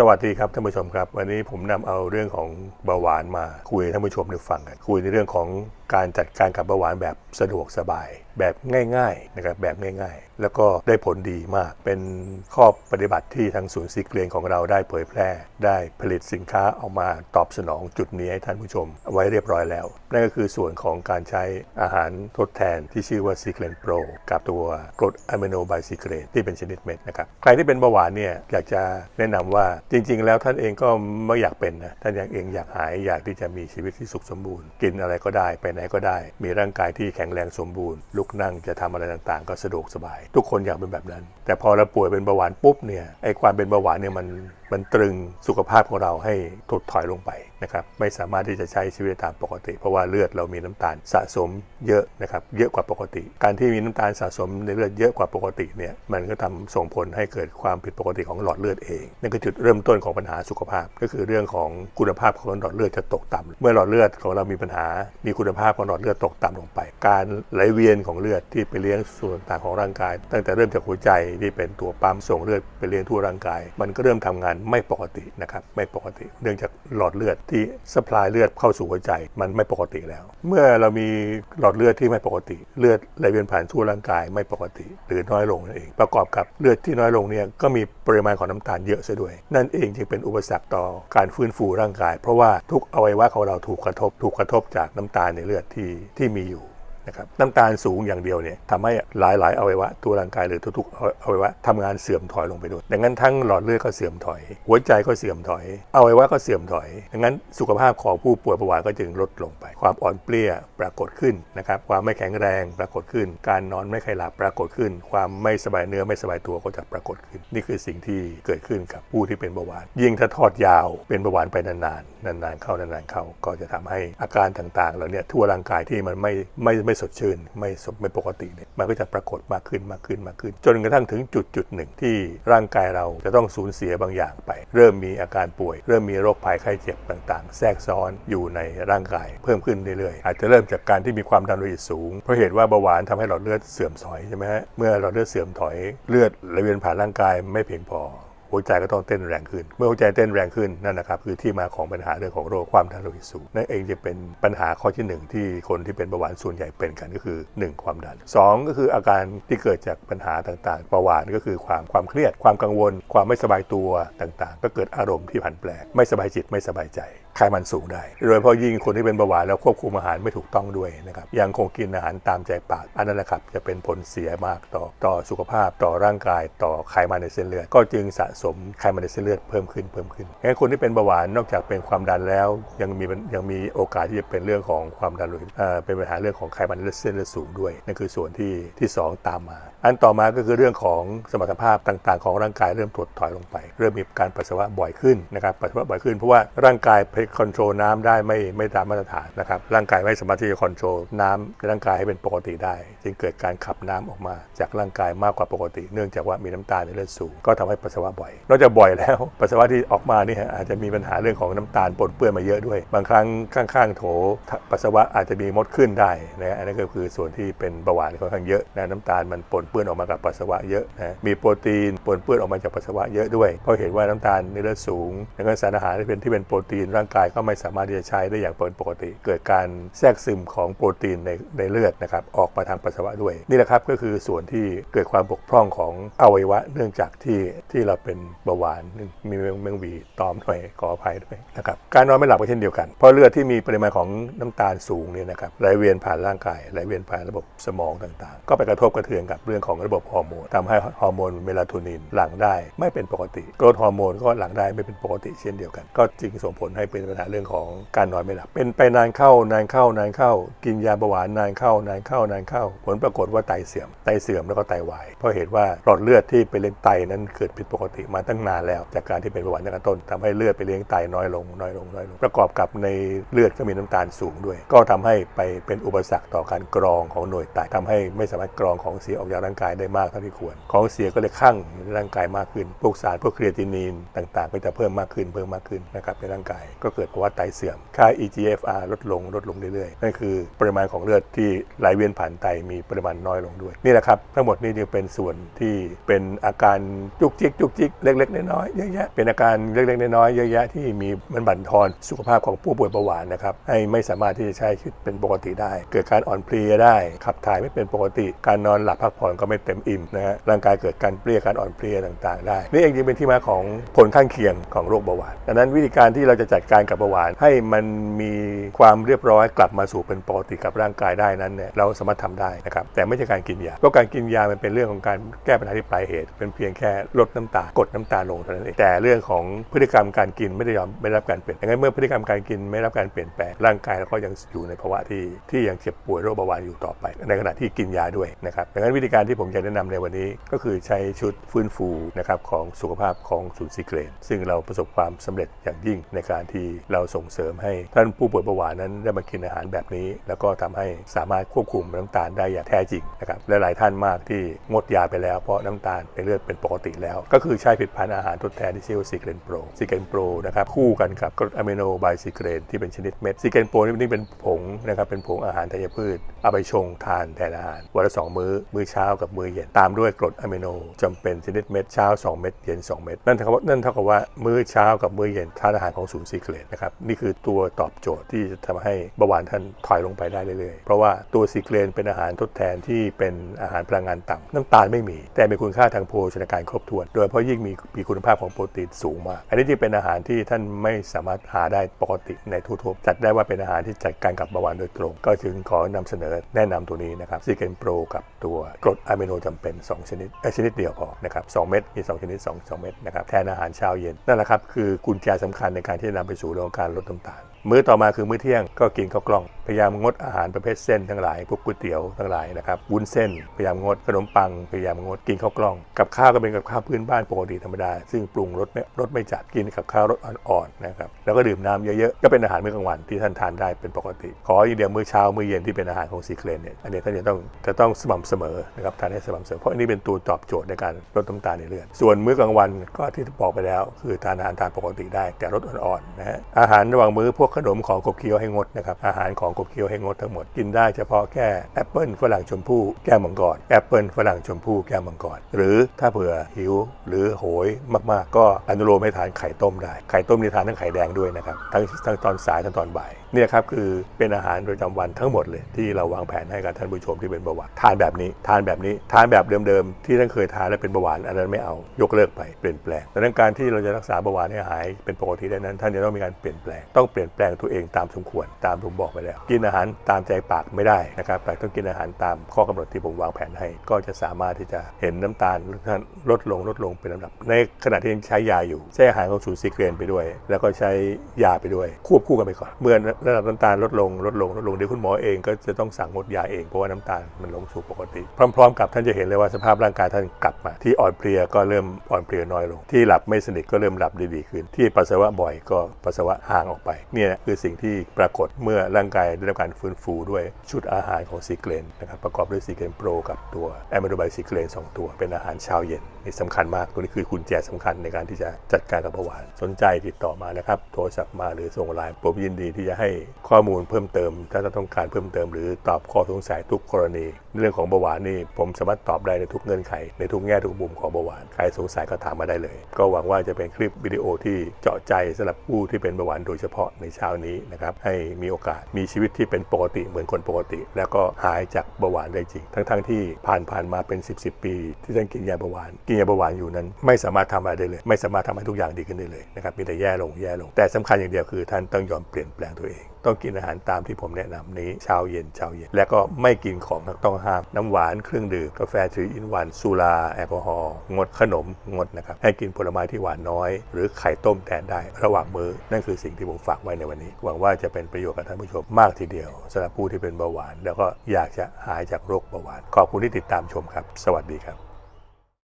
สวัสดีครับท่านผู้ชมครับ วันนี้ผมนำเอาเรื่องของเบาหวานมาคุยท่านผู้ชมได้ฟังกัน คุยในเรื่องของ การจัดการกับเบาหวานแบบสะดวกสบาย แบบง่ายๆนะครับแบบง่าย ๆ แล้วก็ได้ผลดีมาก เป็นข้อปฏิบัติที่ทางศูนย์ซีเกลียนของเราได้เผยแพร่ ได้ผลิตสินค้าออกมาตอบสนองจุดนี้ให้ท่านผู้ชมไว้เรียบร้อยแล้ว นั่นก็คือส่วนของการใช้อาหารทดแทนที่ชื่อว่าซีเกลนโปรกับตัวกรดอะมิโนไบซิเกรตที่เป็นชนิดเม็ดนะครับใครที่เป็นเบาหวานเนี่ยอยากจะแนะนำว่าจริง ๆ แล้วท่านเองก็ไม่อยากเป็นนะท่านอยากเองอยากหายอยากที่จะมีชีวิตที่สุขสมบูรณ์ กินอะไรก็ได้ไปไหนก็ได้ มีร่างกายที่แข็งแรงสมบูรณ์ ลุกนั่งจะทำอะไรต่างๆ ก็สะดวกสบาย ทุกคนอยากเป็นแบบนั้น แต่พอเราป่วยเป็นเบาหวานปุ๊บเนี่ยไอ้ความเป็นเบาหวานเนี่ยมันมันตรึงสุขภาพของเราให้ถดถอยลงไปนะครับไม่สามารถที่จะใช้ชีวิตตามปกติ เพราะว่าเลือดเรามีน้ำตาลสะสมเยอะนะครับเยอะกว่าปกติ การที่มีน้ำตาลสะสมในเลือดเยอะกว่าปกติเนี่ยมันก็ทำส่งผลให้เกิดความผิดปกติของหลอดเลือดเองนั่นคือจุดเริ่มต้นของปัญหาสุขภาพ ก็คือเรื่องของคุณภาพของหลอดเลือดจะตกต่ำเมื่อหลอดเลือดของเรามีปัญหามีคุณภาพของหลอดเลือดตกต่ำลงไป การไหลเวียนของเลือดที่ไปเลี้ยงส่วนต่างของร่างกาย ตั้งแต่เริ่มจากหัวใจที่เป็นตัวปั๊มส่งเลือดไปเลี้ยงทั่วร่างกาย มันก็เริ่มทำงานไม่ปกตินะครับไม่ปกติ เนื่องจากหลอดเลือดที่สปายเลือดเข้าสู่หัวใจมันไม่ปกติแล้ว เมื่อเรามีหลอดเลือดที่ไม่ปกติ เลือดไหลเวียนผ่านทั่วร่างกายไม่ปกติ หรือน้อยลงนั่นเอง ประกอบกับเลือดที่น้อยลงเนี่ยก็มีปริมาณของน้ำตาลเยอะซะด้วย นั่นเองจึงเป็นอุปสรรคต่อการฟื้นฟูร่างกาย เพราะว่าทุกอวัยวะของเราถูกกระทบ ถูกกระทบจากน้ำตาลในเลือดือดที่ที่มีอยู่ นะครับน้ำตาลสูงอย่างเดียวเนี่ยทำให้หลายๆอวัยวะตัวร่างกายหรือทุกๆอวัยวะทำงานเสื่อมถอยลงไปด้วยดังนั้นทั้งหลอดเลือดก็เสื่อมถอย หัวใจก็เสื่อมถอยอวัยวะก็เสื่อมถอย ดังนั้นสุขภาพของผู้ป่วยเบาหวานก็จึงลดลงไป ความอ่อนเปลี้ยปรากฏขึ้นนะครับความไม่แข็งแรงปรากฏขึ้น การนอนไม่ค่อยหลับปรากฏขึ้น ความไม่สบายเนื้อไม่สบายตัวก็จะปรากฏขึ้น นี่คือสิ่งที่เกิดขึ้นกับผู้ที่เป็นเบาหวาน ยิ่งถ้าทอดยาวเป็นเบาหวานไปนานๆนานๆเข้านานๆเข้าก็จะทำให้อาการต่างๆเหล่านี้ทั่วร่างกายที่มันไม่ไม่ไม่สดชื่นไม่สมไม่ปกติเนี่ยมันก็จะปรากฏมากขึ้นมากขึ้นมากขึ้น จนกระทั่งถึงจุดจุดหนึ่งที่ร่างกายเราจะต้องสูญเสียบางอย่างไป เริ่มมีอาการป่วย เริ่มมีโรคภัยไข้เจ็บต่าง ๆ แทรกซ้อนอยู่ในร่างกาย เพิ่มขึ้นเรื่อยๆอาจจะเริ่มจากการที่มีความดันโลหิตสูงเพราะเหตุว่าเบาหวานทำให้หลอดเลือดเสื่อมถอยใช่ไหมฮะเมื่อหลอดเลือดเสื่อมถอยเลือดไหลเวียนผ่านร่างกายไม่เพียงพอ หัวใจก็ต้องเต้นแรงขึ้น เมื่อหัวใจเต้นแรงขึ้นนั่นนะครับคือที่มาของปัญหาเรื่องของโรคความดันโลหิตสูงนั่นเองจะเป็นปัญหาข้อที่หนึ่งที่คนที่เป็นเบาหวานส่วนใหญ่เป็นกันก็คือ 1 ความดัน 2 ก็คืออาการที่เกิดจากปัญหาต่างๆเบาหวานก็คือความความเครียด ความกังวล ความไม่สบายตัวต่างๆ ก็เกิดอารมณ์ที่ผันแปรไม่สบายจิตไม่สบายใจ ไขมันสูงได้ โดยเฉพาะยิ่งคนที่เป็นเบาหวานแล้วควบคุมอาหารไม่ถูกต้องด้วยนะครับยังคงกินอาหารตามใจปาก อันนั้นแหละครับจะเป็นผลเสียมากต่อต่อสุขภาพต่อร่างกาย ต่อไขมันในเส้นเลือด ก็จึงสะสมไขมันในเส้นเลือดเพิ่มขึ้นเพิ่มขึ้นงั้นคนที่เป็นเบาหวานนอกจากเป็นความดันแล้ว ยังมียังมีโอกาสที่จะเป็นเรื่องของความดันโลหิตเอ่อเป็นปัญหาเรื่องของไขมันในเส้นเลือดสูงด้วยนั่นคือส่วนที่ที่สองตามมา อันต่อมาก็คือเรื่องของสมรรถภาพต่างๆ ของร่างกายเริ่มถดถอยลงไป เริ่มมีการปัสสาวะบ่อยขึ้นนะครับปัสสาวะบ่อยขึ้นเพราะว่าร่างกายคอนโทรลน้ำได้ไม่ไม่ตามมาตรฐานนะครับร่างกายไม่สามารถที่จะคอนโทรลน้ำในร่างกายให้เป็นปกติได้ จึงเกิดการขับน้ำออกมา จากร่างกายมากกว่าปกติ เนื่องจากว่ามีน้ำตาลในเลือดสูงก็ทำให้ปัสสาวะบ่อยนอกจากบ่อยแล้วปัสสาวะที่ออกมานี่อาจจะมีปัญหาเรื่องของน้ำตาลปนเปื้อนมาเยอะด้วย บางครั้งข้างๆโถปัสสาวะอาจจะมีมดขึ้นได้นะอันนั้นก็คือส่วนที่เป็นเบาหวานค่อนข้างเยอะนะน้ำตาลมันปนเปื้อนออกมากับปัสสาวะเยอะนะมีโปรตีนปนเปื้อนออกมาจากปัสสาวะเยอะด้วยเพราะเห็นว่าน้ำตาลในเลือดสูงแล้วก็สารอาหารที่เป็นที่เป็นโปรตีนร่างกายก็ไม่สามารถที่จะใช้ได้อย่างเป็นปกติ เกิดการแทรกซึมของโปรตีนในในเลือดนะครับออกมาทางปัสสาวะด้วย นี่แหละครับก็คือส่วนที่เกิดความบกพร่องของอวัยวะ เนื่องจากที่ที่เราเป็นเบาหวานมีแมงแมงวีตอมด้วยขออภัยด้วยนะครับการนอนไม่หลับก็เช่นเดียวกันเพราะเลือดที่มีปริมาณของน้ำตาลสูงเนี่ยนะครับไหลเวียนผ่านร่างกายไหลเวียนผ่านระบบสมองต่างๆ ก็ไปกระทบกระเทือนกับเรื่องของระบบฮอร์โมนทำให้ฮอร์โมนเมลาโทนินหลั่งได้ไม่เป็นปกติโกรทฮอร์โมนก็หลั่งได้ไม่เป็นปกติเช่นเดียวกัน ก็จึงส่งผลให้เป็นปัญหาเรื่องของการนอนไม่หลับ เป็นไปนานเข้านานเข้านานเข้า กินยาเบาหวานนานเข้านานเข้านานเข้า ผลปรากฏว่าไตเสื่อมไตเสื่อมแล้วก็ไตวาย เพราะเหตุว่าหลอดเลือดที่ไปเลี้ยงไตนั้นเกิดผิดปกติมาตั้งนานแล้ว จากการที่เป็นเบาหวานตั้งแต่ต้นทำให้เลือดไปเลี้ยงไตน้อยลงน้อยลงน้อยลง ประกอบกับในเลือดก็มีน้ำตาลสูงด้วย ก็ทำให้ไปเป็นอุปสรรคต่อการกรองของหน่วยไตทำให้ไม่สามารถกรองของเสียออกจากร่างกายได้มากเท่าที่ควร ของเสียก็เลยข้างในร่างกายมากขึ้นพวกสารพวกครีเอตินีนต่าง ๆ ก็จะเพิ่มมากขึ้นเพิ่มมากขึ้นนะครับในร่างกายก็ก็เกิดภาวะไตเสื่อม ค่า eGFR ลดลงลดลงเรื่อยๆ นั่นคือปริมาณของเลือดที่ไหลเวียนผ่านไตมีปริมาณน้อยลงด้วย นี่แหละครับ ทั้งหมดนี้จึงเป็นส่วนที่เป็นอาการจุกจิกจุกจิกเล็กๆ น้อยๆเยอะแยะเป็นอาการเล็กๆ น้อยๆเยอะแยะที่มีมันบั่นทอนสุขภาพของผู้ป่วยเบาหวานนะครับให้ไม่สามารถที่จะใช้ชีวิตเป็นปกติได้ เกิดการอ่อนเพลียได้ ขับถ่ายไม่เป็นปกติ การนอนหลับพักผ่อนก็ไม่เต็มอิ่มนะฮะร่างกายเกิดการเปรี้ยการอ่อนเพลียต่างๆ ได้ นี่เองจึงเป็นที่มาของผลข้างเคียงของโรคเบาหวานดังนั้นวิธีการที่เราจะจัดการการกับเบาหวาน ให้มันมีความเรียบร้อยกลับมาสู่เป็นปกติกับร่างกายได้นั้นเนี่ยเราสามารถทำได้นะครับแต่ไม่ใช่การกินยาเพราะการกินยามันเป็นเรื่องของการแก้ปัญหาที่ปลายเหตุ เป็นเพียงแค่ลดน้ำตาลกดน้ำตาลลงเท่านั้นเองแต่เรื่องของพฤติกรรมการกินไม่ได้ยอมไม่รับการเปลี่ยนดังนั้นเมื่อพฤติกรรมการกินไม่รับการเปลี่ยนแปลงร่างกายเราก็ยังอยู่ในภาวะที่ที่ยังเจ็บป่วยโรคเบาหวานอยู่ต่อไป ในขณะที่กินยาด้วยนะครับดังนั้นวิธีการที่ผมจะแนะนำในวันนี้ก็คือใช้ชุดฟื้นฟูนะครับของสุขภาพของศูนย์ซีเกรนซึ่งเราประสบความสำเร็จอย่างยิ่งในการที่เราส่งเสริมให้ท่านผู้ป่วยเบาหวานนั้นได้มากินอาหารแบบนี้ แล้วก็ทำให้สามารถควบคุมน้ำตาลได้อย่างแท้จริงนะครับและหลายท่านมากที่งดยาไปแล้วเพราะน้ำตาลในเลือดเป็นปกติแล้ว ก็คือใช้ผลิตภัณฑ์อาหารทดแทนที่ชื่อว่าซีเกรนโปรซีเกรนโปรนะครับคู่กันกับกรดอะมิโนไบซีเกรนที่เป็นชนิดเม็ดซีเกรนโปรนี่เป็นผงนะครับเป็นผงอาหารธัญพืชเอาไปชงทานแทนอาหารวันละสองมื้อมื้อเช้ากับมื้อเย็นตามด้วยกรดอะมิโนจำเป็นชนิดเม็ดเช้า 2 เม็ดเย็น 2 เม็ดนั่นเท่ากับว่านั่นเท่ากับว่ามื้อเช้ากับมื้อเย็นทานอาหารของศูนย์ซีเกรนนะครับนี่คือตัวตอบโจทย์ที่จะทำให้เบาหวานท่านถอยลงไปได้เรื่อยๆ เพราะว่าตัวซีเกรนเป็นอาหารทดแทนที่เป็นอาหารพลังงานต่ำน้ำตาลไม่มี แต่มีคุณค่าทางโภชนาการครบถ้วน โดยเฉพาะยิ่งมีมีคุณภาพของโปรตีนสูงมาก อันนี้ที่เป็นอาหารที่ท่านไม่สามารถหาได้ปกติในทั่วๆจัดได้ว่าเป็นอาหารที่จัดการกับเบาหวานโดยตรง ก็จึงขอนำเสนอแนะนำตัวนี้นะครับซีเกนโปรกับตัวกรดอะมิโนจำเป็น 2 ชนิดเอ้ยชนิดเดียวพอนะครับสเม็ดมี 2 ชนิด 2 2 เม็ดนะครับแทนอาหารเช้าเย็นนั่นแหละครับคือกุญแจสำคัญในการที่จะนำไปสู่เรื่องของการลดน้ำตาลมื้อต่อมาคือมื้อเที่ยงก็กินข้าวกล้อง พยายามงดอาหารประเภทเส้นทั้งหลายพวกก๋วยเตี๋ยวทั้งหลายนะครับวุ้นเส้น พยายามงดขนมปัง พยายามงดกินข้าวกล้อง กับข้าวก็เป็นกับข้าวพื้นบ้านปกติธรรมดา ซึ่งปรุงรสไม่รสไม่จัดกินกับข้าวรสอ่อนๆนะครับแล้วก็ดื่มน้ำเยอะๆก็เป็นอาหารมื้อกลางวันที่ท่านทานได้เป็นปกติ ขออย่างเดียวมื้อเช้ามื้อเย็นที่เป็นอาหารของซีเครนเนี่ยอันนี้ท่านจะต้องจะต้องสม่ำเสมอนะครับทานให้สม่ำเสมอเพราะอันนี้เป็นตัวตอบโจทย์ในการลดน้ำตาลในเลือดส่วนมื้อกลางวันก็ที่บอกไปแล้ว คือทานอาหารทานปกติได้แต่รสอ่อนๆนะฮะอาหารระหว่างมื้อพวกขนมของขบเคี้ยวให้งดนะครับอาหารของขบเคี้ยวให้งดทั้งหมดกินได้เฉพาะแค่แอปเปิลฝรั่งชมพู่แก้วมังกรแอปเปิลฝรั่งชมพู่แก้วมังกรหรือถ้าเผื่อหิวหรือโหยมากๆ ก็อนุโลมให้ทานไข่ต้มได้ไข่ต้มนี่ทานทั้งไข่แดงด้วยนะครับทั้งทั้งตอนสายทั้งตอนบ่ายเนี่ยครับคือเป็นอาหารประจำวันทั้งหมดเลยที่เราวางแผนให้กับท่านผู้ชมที่เป็นเบาหวานทานแบบนี้ทานแบบนี้ทานแบบเดิมๆที่ท่านเคยทานแล้วเป็นเบาหวานอันนั้นไม่เอายกเลิกไปเปลี่ยนแปลงดังนั้นการที่เราจะรักษาเบาหวานให้หายเป็นปกติได้นั้น ท่านจะต้องมีการเปลี่ยนแปลงต้องเปลี่ยนแปลงตัวเองตามสมควรตามผมบอกไปแล้ว กินอาหารตามใจปากไม่ได้นะครับแต่ต้องกินอาหารตามข้อกำหนดที่ผมวางแผนให้ ก็จะสามารถที่จะเห็นน้ำตาลลดลงลดลงเป็นลำดับ ในขณะที่ยังใช้ยาอยู่ใช้อาหารของศูนย์ซีเกรนไปด้วย แล้วก็ใช้ยาไปด้วย ควบคู่กันไปก่อน เมื่อระดับน้ำตาลลดลงลดลงลดลงเดี๋ยวคุณหมอเองก็จะต้องสั่งงดยาเองเพราะว่าน้ำตาลมันลงสู่ปกติ พร้อม ๆ กับท่านจะเห็นเลยว่าสภาพร่างกายท่านกลับมา ที่อ่อนเพลียก็เริ่มอ่อนเพลียน้อยลง ที่หลับไม่สนิทก็เริ่มหลับดีๆขึ้นที่ปัสสาวะบ่อยก็ปัสสาวะห่างออกไปเนี่ยคือสิ่งที่ปรากฏเมื่อร่างกายได้รับการฟื้นฟูด้วยชุดอาหารของซีเกรนนะครับประกอบด้วยซีเกรนโปรกับตัวแอมโนไบซีเกรนสองตัวเป็นอาหารเช้าเย็น สำคัญมากตัวนี้คือกุญแจสำคัญในการที่จะจัดการกับเบาหวาน สนใจติดต่อมานะครับ โทรศัพท์มาหรือส่งไลน์ผมยินดีที่จะให้ข้อมูลเพิ่มเติม ถ้าท่านต้องการเพิ่มเติม หรือตอบข้อสงสัยทุกกรณี เรื่องของเบาหวานนี่ผมสามารถตอบได้ในทุกเงื่อนไข ในทุกแง่ทุกมุมของเบาหวานใครสงสัยก็ถามมาได้เลย ก็หวังว่าจะเป็นคลิปวิดีโอที่เจาะใจสำหรับผู้ที่เป็นเบาหวานโดยเฉพาะในเช้านี้นะครับให้มีโอกาสมีชีวิตที่เป็นปกติเหมือนคนปกติ แล้วก็หายจากเบาหวานได้จริง ทั้งๆทที่ผ่านผ่านมาเป็น 10บสปี ที่ท่านกินยาเบาหวานกินยาเบาหวานอยู่นั้น ไม่สามารถทำอะไรได้เลย ไม่สามารถทำให้ทุกอย่างดีขึ้นได้เลยนะครับมีแต่แย่ลงแย่ลง แต่สำคัญอย่างเดียวคือท่านต้องยอมเปลี่ยนแปลงตัวเอง ต้องกินอาหารตามที่ผมแนะนำนี้เช้าเย็นเช้าเย็น และก็ไม่กินของต้องห้าม น้ำหวานเครื่องดื่มกาแฟทรีอินวันสุราแอลกอฮอล์งดขนมงดนะครับให้กินผลไม้ที่หวานน้อย หรือไข่ต้มแทนได้ระหว่างมื้อนั่นคือสิ่งที่ผมฝากไว้ในวันนี้ หวังว่าจะเป็นประโยชน์กับท่านผู้ชมมากทีเดียวสำหรับผู้ที่เป็นเบาหวาน แล้วก็อยากจะหายจากโรคเบาหวาน ขอบคุณที่ติดตามชมครับ สวัสดีครับ